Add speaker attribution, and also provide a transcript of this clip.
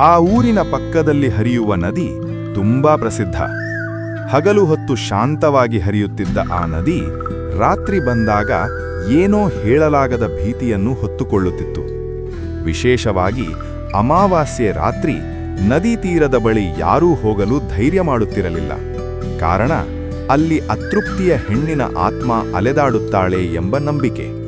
Speaker 1: ಆ ಊರಿನ ಪಕ್ಕದಲ್ಲಿ ಹರಿಯುವ ನದಿ ತುಂಬಾ ಪ್ರಸಿದ್ಧ. ಹಗಲು ಹೊತ್ತು ಶಾಂತವಾಗಿ ಹರಿಯುತ್ತಿದ್ದ ಆ ನದಿ ರಾತ್ರಿ ಬಂದಾಗ ಏನೋ ಹೇಳಲಾಗದ ಭೀತಿಯನ್ನು ಹೊತ್ತುಕೊಳ್ಳುತ್ತಿತ್ತು. ವಿಶೇಷವಾಗಿ ಅಮಾವಾಸ್ಯೆ ರಾತ್ರಿ ನದಿ ತೀರದ ಬಳಿ ಯಾರೂ ಹೋಗಲು ಧೈರ್ಯ ಮಾಡುತ್ತಿರಲಿಲ್ಲ. ಕಾರಣ ಅಲ್ಲಿ ಅತೃಪ್ತಿಯ ಹೆಣ್ಣಿನ ಆತ್ಮ ಅಲೆದಾಡುತ್ತಾಳೆ ಎಂಬ ನಂಬಿಕೆ.